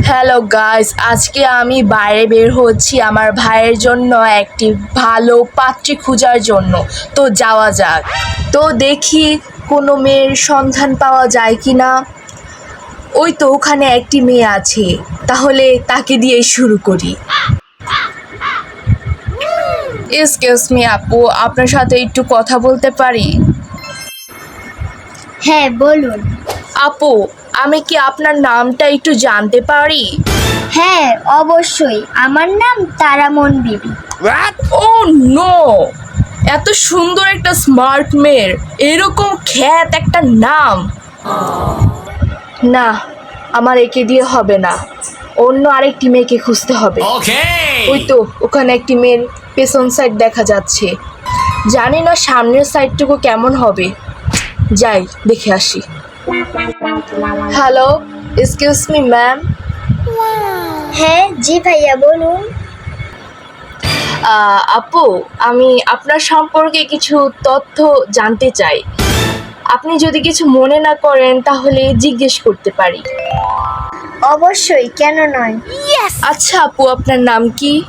Hello guys আজকে আমি বাইরে বের হচ্ছি আমার ভাইয়ের জন্য একটি ভালো পাত্রী খোঁজার জন্য। তো যাওয়া যাক। তো দেখি কোনো মেয়ের সন্ধান পাওয়া যায় কি না ওই তো ওখানে একটি মেয়ে আছে। তাহলে তাকে দিয়ে শুরু করি। এক্সকিউজ মি আপু আপনার সাথে একটু কথা বলতে পারি? হ্যাঁ বলুন। আপু আমি কি আপনার নামটা একটু জানতে পারি? হ্যাঁ অবশ্যই। আমার নাম তারামন বিবি। Oh no! এত সুন্দর একটা স্মার্ট মেয়ের এরকম খ্যাত একটা নাম। না আমার একে দিয়ে হবে না। অন্য আরেকটি মেয়েকে খুঁজতে হবে। ওই তো ওখানে একটি মেয়ের পেছন সাইড দেখা যাচ্ছে। জানি না সামনের সাইডটুকু কেমন হবে। যাই দেখে আসি। হ্যালো এক্সকিউজ মি ম্যাম হ্যাঁ জি ভাইয়া বলুন। আহ, আপু আমি আপনার সম্পর্কে কিছু তথ্য জানতে চাই। আপনি যদি কিছু মনে না করেন তাহলে জিজ্ঞেস করতে পারি। অবশ্যই কেন নয়? আচ্ছা আপু আপনার নাম কি?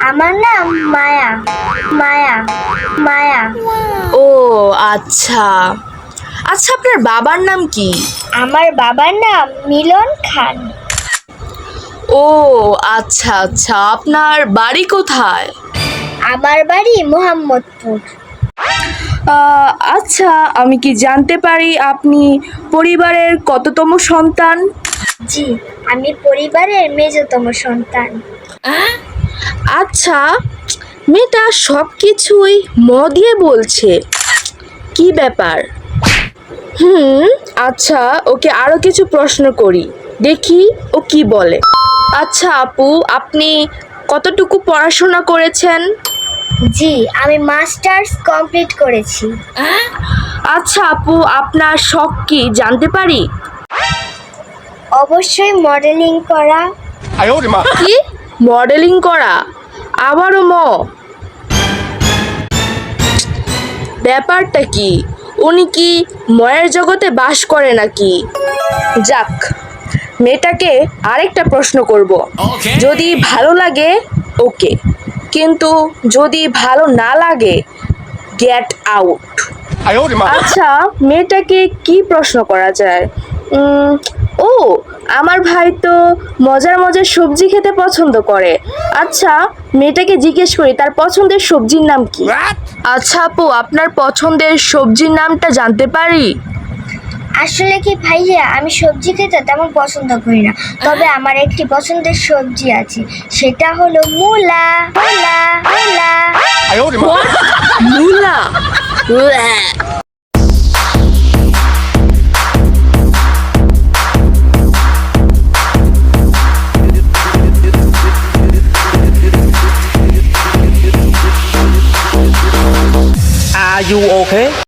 আমার নাম মায়া। মায়া। মায়া। ও আচ্ছা। আচ্ছা আপনার বাবার নাম কি? আমার বাবার নাম মিলন খান। ও আচ্ছা আচ্ছা আপনার বাড়ি কোথায়? আমার বাড়ি মোহাম্মদপুর। আহ, আচ্ছা আমি কি জানতে পারি আপনি পরিবারের কততম সন্তান? জি আমি পরিবারের মেজতম সন্তান। আচ্ছা মেয়েটা সব কিছুই ম দিয়ে বলছে। কি ব্যাপার? হুম আচ্ছা ওকে আরও কিছু প্রশ্ন করি। দেখি ও কি বলে। আচ্ছা আপু আপনি কতটুকু পড়াশোনা করেছেন? জি আমি মাস্টার্স কমপ্লিট করেছি। আচ্ছা আপু আপনার শখ কি জানতে পারি? অবশ্যই মডেলিং করা। কি? মডেলিং করা? আবারও ম। ব্যাপারটা কি? উনি কি ময়ের জগতে বাস করে নাকি? যাক মেয়েটাকে আরেকটা প্রশ্ন করব। যদি ভালো লাগে ওকে কিন্তু যদি ভালো না লাগে গেট আউট আচ্ছা মেয়েটাকে কি প্রশ্ন করা যায়? ও আমার ভাই তো মজার মজার সবজি খেতে পছন্দ করে আচ্ছা মেয়েটাকে জিজ্ঞেস করি তার পছন্দের সবজির নাম কি আচ্ছা আপু আপনার পছন্দের সবজির নামটা জানতে পারি আসলে কি ভাইয়া আমি সবজি খেতে তেমন পছন্দ করি না তবে আমার একটি পছন্দের সবজি আছে সেটা হলো মুলা মুলা মুলা মুলা you okay?